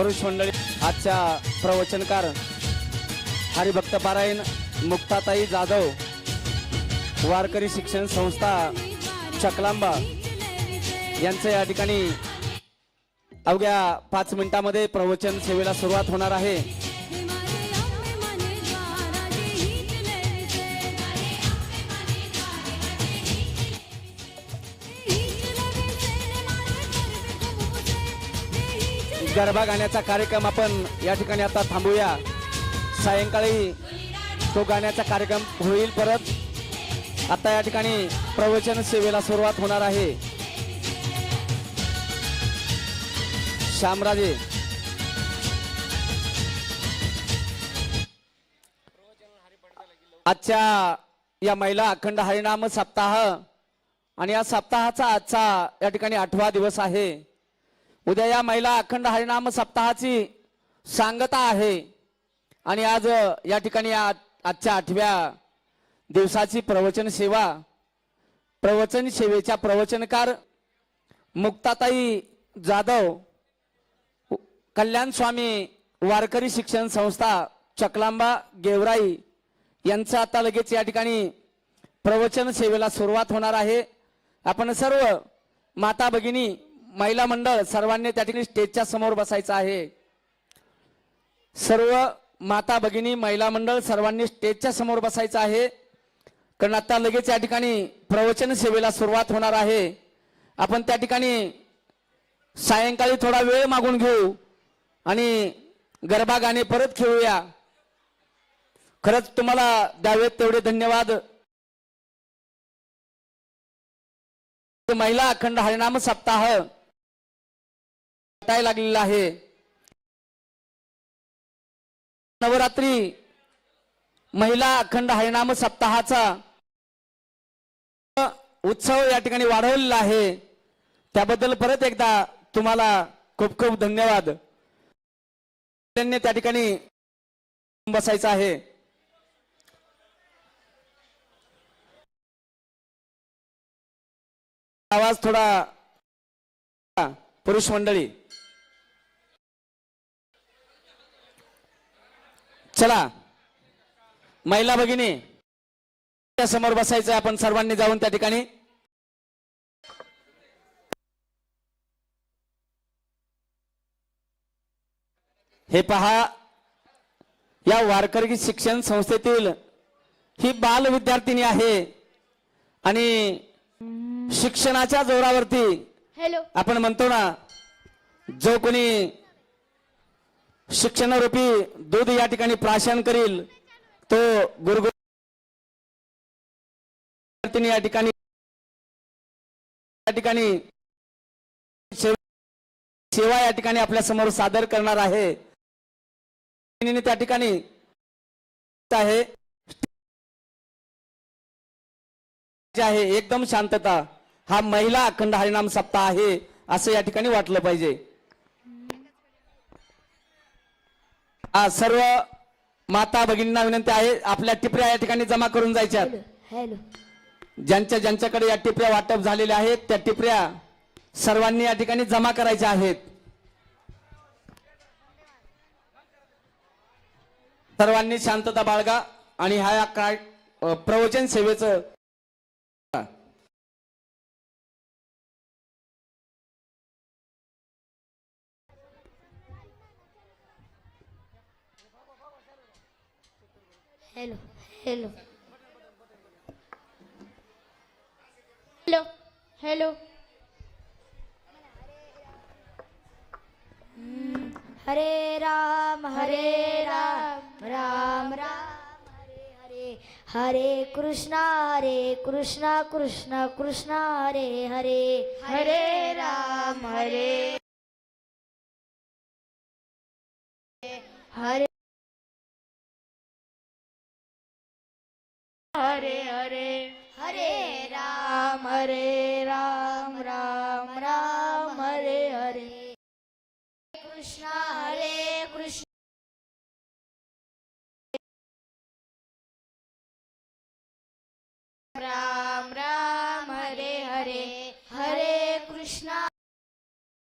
पुरुष मंडळी आजच्या प्रवचनकार हरिभक्त पारायण मुक्ताताई जाधव वारकरी शिक्षण संस्था चकलांबा यांचं या ठिकाणी अवघ्या पाच मिनिटामध्ये प्रवचन सेवेला सुरुवात होणार आहे. गरबा गाण्याचा कार्यक्रम आपण या ठिकाणी आता थांबूया. सायंकाळी तो गाण्याचा कार्यक्रम होईल परत. आता या ठिकाणी प्रवचन सेवेला सुरुवात होणार आहे. श्यामराजे आजच्या या महिला अखंड हरिनाम सप्ताह आणि या सप्ताहाचा आजचा या ठिकाणी आठवा दिवस आहे. उद्या या महिला अखंड हरिनाम सप्ताहाची सांगता आहे. आणि आज या ठिकाणी आजच्या आठव्या दिवसाची प्रवचन सेवा प्रवचन सेवेच्या प्रवचनकार मुक्ताताई जाधव कल्याण स्वामी वारकरी शिक्षण संस्था चकलांबा गेवराई यांचं आता लगेच या ठिकाणी प्रवचन सेवेला सुरुवात होणार आहे. आपण सर्व माता भगिनी महिला मंडळ सर्वांनी त्या ठिकाणी स्टेजच्या समोर बसायचं आहे. सर्व माता भगिनी महिला मंडळ सर्वांनी स्टेजच्या समोर बसायचं आहे. कारण आता लगेच या ठिकाणी प्रवचन सेवेला सुरुवात होणार आहे. आपण त्या ठिकाणी सायंकाळी थोडा वेळ मागून घेऊ आणि गरबा गाणे परत खेळूया. खरंच तुम्हाला द्यावेत तेवढे धन्यवाद. महिला अखंड हरिनाम सप्ताह. वाटायला लागलेला आहे. नवरात्री महिला अखंड हरिनाम सप्ताहाचा उत्सव या ठिकाणी वाढवलेला आहे. त्याबद्दल परत एकदा तुम्हाला खूप खूप धन्यवाद. त्यांनी त्या ठिकाणी बसायचं आहे. आवाज थोडा पुरुष मंडळी. चला. महिला भगिनी समोर बसायचं आपण सर्वांनी जाऊन त्या ठिकाणी. हे पहा या वारकरी शिक्षण संस्थेतील ही बाल विद्यार्थिनी आहे आणि शिक्षणाच्या जोरावरती हॅलो आपण म्हणतो ना जो कोणी शिक्षणारूपी दूध या ठिकाणी प्राशन करील. तो गुरु या ठिकाणी या ठिकाणी सेवा या ठिकाणी आपल्यासमोर सादर करणार आहे. त्या ठिकाणी आहे. आहे एकदम शांतता. हा महिला अखंड हरिनाम सप्ताह आहे असं या ठिकाणी वाटलं पाहिजे. सर्व माता भगिनींना विनंती आहे आपल्या टिपऱ्या या ठिकाणी जमा करून जायच्या हॅलो ज्यांच्या ज्यांच्याकडे या टिपऱ्या वाटप झालेल्या आहेत त्या टिपऱ्या सर्वांनी या ठिकाणी जमा करायच्या आहेत. सर्वांनी शांतता बाळगा आणि हा या काय प्रवचन सेवेचं हॅलो हॅलो हॅलो हॅलो हरे राम हरे राम राम राम हरे हरे हरे कृष्णा हरे कृष्णा कृष्ण कृष्ण हरे हरे हरे राम हरे हरे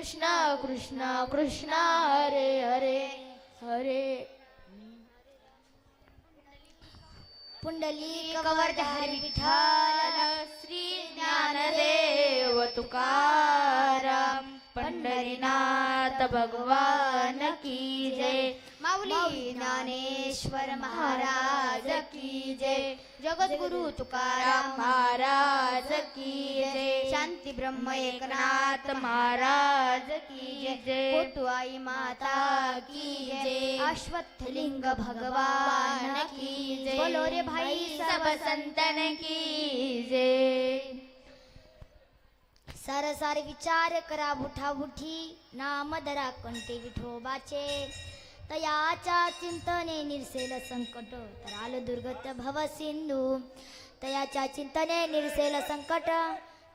कृष्णा कृष्ण कृष्ण कृष्ण हरे हरे हरे. पुंडलिक हरी विठ्ठल श्री ज्ञानदेव तुकाराम पंढरीनाथ भगवान की जय. माऊली ज्ञानेश्वर महाराज की जय. जगद्गुरु तुकाराम महाराज की जय. शांती ब्रह्म एकनाथ महाराज की जय. कोटवाई माता की जय. अश्वत्थलिंग भगवान की जय. बोलो रे भाई सब संतन की जय. सार सार विचार करा बुठा बुठी. नाम धरा कोणते विठोबाचे. तयाच्या चिंतने निरसेल संकट तराल दुर्गत भव सिंधू। तयाच्या चिंतने निरसेल संकट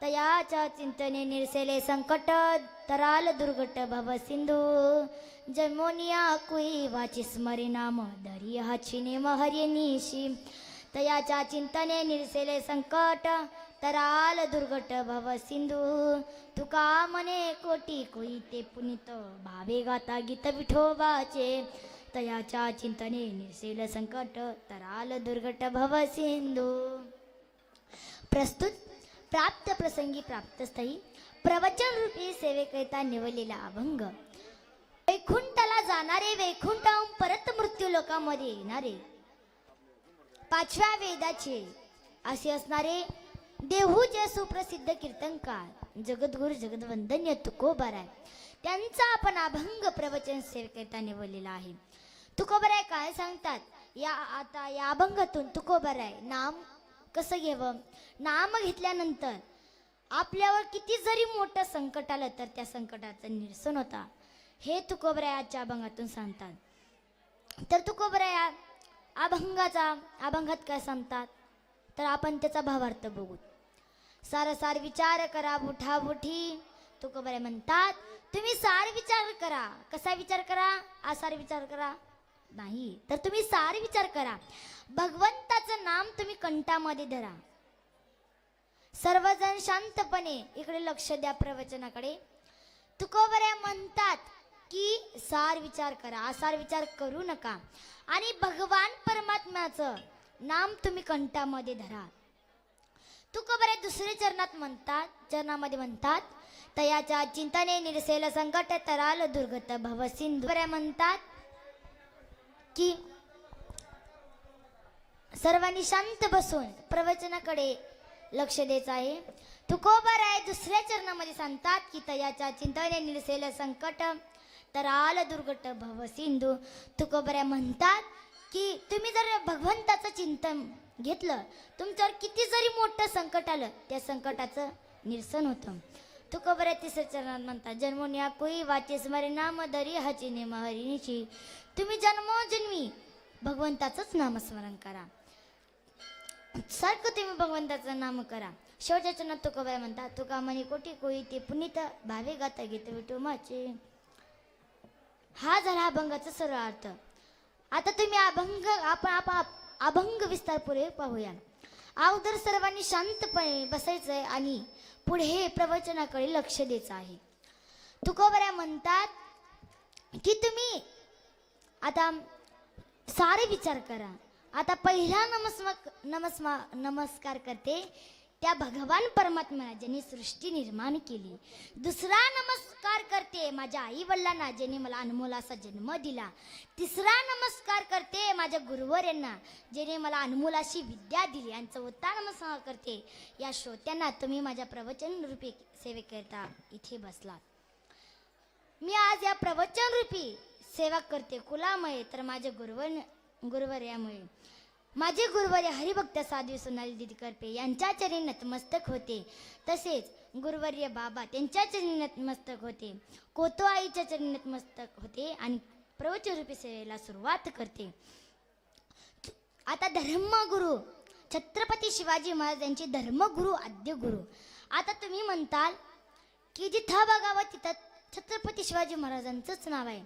तयाच्या चिंतने निरसेले संकट तराल दुर्गट भव सिंधू। जन्मोनिया कुई वाची स्मरी नाम दरी हाची नेम निशी। तयाच्या चिंतने निरसेले संकट तराल दुर्गट भव सिंधू. तुका मने कोटी कोई ते पुनित. भावे गाता गीत विठोबाचे तयाच्या चिंतने निसेल संकट. तराल दुर्गट भव सिंधू. प्रस्तुत प्राप्त प्रसंगी प्राप्तस्थळी प्रवचन रूपी सेवेकरिता निवडलेला अभंग. वैकुंठाला जाणारे वैकुंठाहून परत मृत्यू लोकांमध्ये येणारे. पाचव्या वेदाचे असे असणारे देहूचे सुप्रसिद्ध कीर्तनकार जगद्गुरु जगदवंदन्य तुकोबाराय त्यांचा आपण अभंग प्रवचन सेवकरिता निवडलेला आहे. तुकोबाराय काय सांगतात? या आता या अभंगातून तुकोबाराय नाम कसं घ्यावं? नाम घेतल्यानंतर आपल्यावर किती जरी मोठं संकट आलं तर त्या संकटाचं निरसन होता. हे तुकोबराय आजच्या अभंगातून सांगतात. तर तुकोबराया अभंगाचा अभंगात काय सांगतात? तर आपण त्याचा भावार्थ बघू. सार सार विचार करा बुठा बुठी. तुकोबरे म्हणतात तुम्ही सार विचार करा. कसा विचार करा? आसार विचार करा. नाही तर तुम्ही सार विचार करा. भगवंताचं नाम तुम्ही कंठामध्ये धरा. सर्वजण शांतपणे इकडे लक्ष द्या प्रवचनाकडे. तुकोबऱ्या म्हणतात की सार विचार करा आसार विचार करू नका. आणि भगवान परमात्म्याचं नाम तुम्ही कंठामध्ये धरा. तुकोबऱ्या दुसरे चरणात म्हणतात चरणामध्ये म्हणतात तयाच्या चिंतने निरसेल संकट तराल दुर्गत भव सिंधुरे बऱ्या म्हणतात की सर्वांनी शांत बसून प्रवचनाकडे लक्ष द्यायचं आहे. तुकोबर आहे दुसऱ्या चरणामध्ये सांगतात की तयाच्या चिंतने निरसेल संकट तर आल दुर्गट भव सिंधू. तुकोबऱ्या म्हणतात की तुम्ही जर भगवंताचं चिंतन घेतलं. तुमच्यावर किती जरी मोठं संकट आलं त्या संकटाचं निरसन होतं. तुकोबऱ्या तिसऱ्या चरणात म्हणतात जन्मोन्या कोई वाचे स्मरे नाम दरी हाची महरिणीची तुम्ही जन्मोजन्मी भगवंताचंच नामस्मरण करा. सारखं तुम्ही भगवंताचं नाम करा. शेवटच्या चरणात तुकोबाई म्हणतात तुका म्हणे कोटी कोई ते पुनीत भावे गाता गीत माचे. हा झाला अभंगाचा सरळ अर्थ. आता तुम्ही अभंग आपण आपण अभंग विस्तारपुरे पाहूया अगोदर सर्वांनी शांतपणे बसायचंय आणि पुढे प्रवचनाकडे लक्ष द्यायचं आहे. तुकोबऱ्या म्हणतात की तुम्ही आता सारे विचार करा. आता पहिला नमस्मक नमस्मा नमस्कार करते. त्या भगवान परमात्म्याला ज्यांनी सृष्टी निर्माण केली दुसरा नमस्कार करते माझ्या आई वडिलांना ज्यांनी मला अनमोल असा जन्म दिला तिसरा नमस्कार करते माझ्या गुरुवरांना ज्याने मला अनमोल अशी विद्या दिली आणि चौथा नमस्कार करते. या श्रोत्यांना तुम्ही माझ्या प्रवचन रूपी सेवेकरिता इथे बसलात. मी आज या प्रवचन रूपी सेवा करते. कुलामुळे तर माझ्या गुरुवर गुरुवर्यामुळे. माझे गुरुवर्य हरिभक्त साध्वी सोनाली दिदी करपे यांच्या चरणी नतमस्तक होते. तसेच गुरुवर्य बाबा त्यांच्या चरणी नतमस्तक होते. कोतो आईच्या चरणी नतमस्तक होते आणि प्रवचरूपी सेवेला सुरुवात करते. आता धर्मगुरु छत्रपती शिवाजी महाराज यांचे धर्मगुरु आद्य गुरु आता तुम्ही म्हणताल की जिथं बघावं तिथं छत्रपती शिवाजी महाराजांचंच नाव आहे.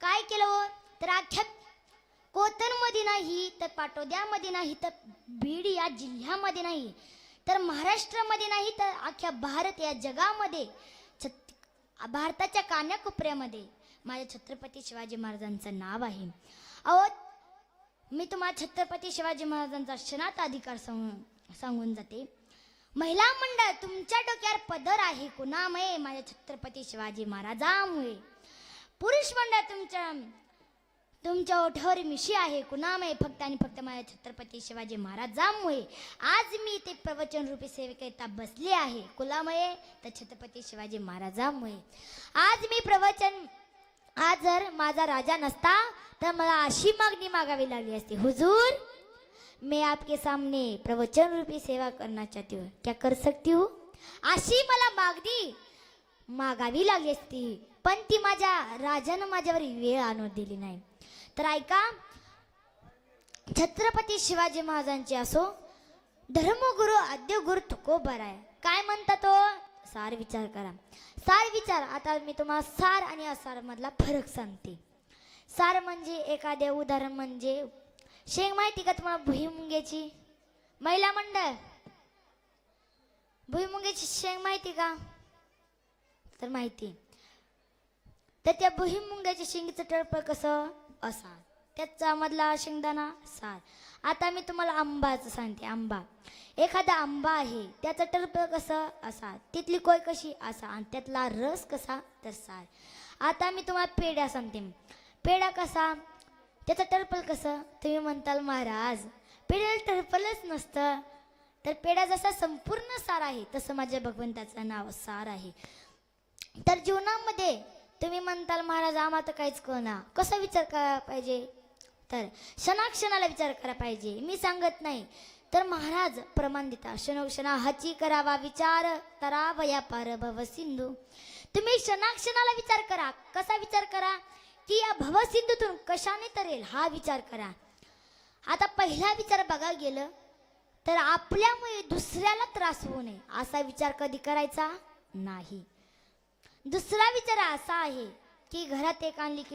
काय केलं हो? तर अख्ख्या कोतनमध्ये नाही तर पाटोद्यामध्ये नाही तर बीड या जिल्ह्यामध्ये नाही तर महाराष्ट्रामध्ये नाही तर अख्ख्या भारत या जगामध्ये छत भारताच्या कान्याकोपऱ्यामध्ये माझ्या छत्रपती शिवाजी महाराजांचं नाव आहे. अहो मी तुम्हाला छत्रपती शिवाजी महाराजांचा क्षणात अधिकार सांगून सांगून जाते. महिला मंडळ तुमच्या डोक्यावर पदर आहे कुणामुळे? माझ्या छत्रपती शिवाजी महाराजांमुळे. पुरुष मंडळ तुमच्या तुमच्या ओठावर मिशी आहे कुणामुळे फक्त आणि फक्त माझ्या छत्रपती शिवाजी महाराजांमुळे? आज मी ते प्रवचन रूपी सेवेकरिता बसले आहे. कुणामुळे? तर छत्रपती शिवाजी महाराजांमुळे. आज मी प्रवचन आज जर माझा राजा नसता तर मला अशी मागणी मागावी लागली असती. हुजूर मैं आपके सामने प्रवचन रूपी सेवा करना चाहती हूँ. क्या कर सकती हूँ? अशी मला मागणी मागावी लागली असती. पण ती माझ्या राजानं माझ्यावर वेळ आणून दिली नाही. तर ऐका छत्रपती शिवाजी महाराजांचे असो धर्मगुरु आद्यगुरु तुकोबर आहे काय म्हणता तो? सार विचार करा. सार विचार आता मी तुम्हाला सार आणि असार मधला फरक सांगते. सार म्हणजे एखादे उदाहरण म्हणजे शेंग माहिती का तुम्हाला भुईमुंग्याची महिला मंडळ. भुईमुंग्याची शेंग माहिती का? तर माहिती. तर त्या भुईमुंग्याच्या शेंगीचं टळपळ कसं? असा. त्याचा मधला शेंगदाणा सार आता मी तुम्हाला आंबाचं सांगते आंबा. एखादा आंबा आहे त्याचं टर्प कसं असा तिथली कोय कशी असा आणि त्यातला रस कसा तर सार आता मी तुम्हाला पेढ्या सांगते. पेढा कसा त्याचं टरपल कसं तुम्ही म्हणताल महाराज. पेढ्याला टरपलच नसतं. तर पेढा जसा संपूर्ण सार आहे तसं माझ्या भगवंताचं नाव सार आहे. तर जीवनामध्ये तुम्ही म्हणताल महाराज आम्हाला तर काहीच कळना. कसा विचार करायला पाहिजे? तर क्षणाक्षणाला विचार करा पाहिजे. मी सांगत नाही. तर महाराज प्रमाण देता क्षणोक्षणा हची करावा विचार तरावया पार भव सिंधू. तुम्ही क्षणाक्षणाला विचार करा. कसा विचार करा? की या भवसिंधूतून कशाने तरेल? हा विचार करा. आता पहिला विचार बघा गेलं तर आपल्यामुळे दुसऱ्याला त्रास होऊ नये असा विचार कधी करायचा? नाही. दुसरा विचार असा आहे की घरात एक आणली की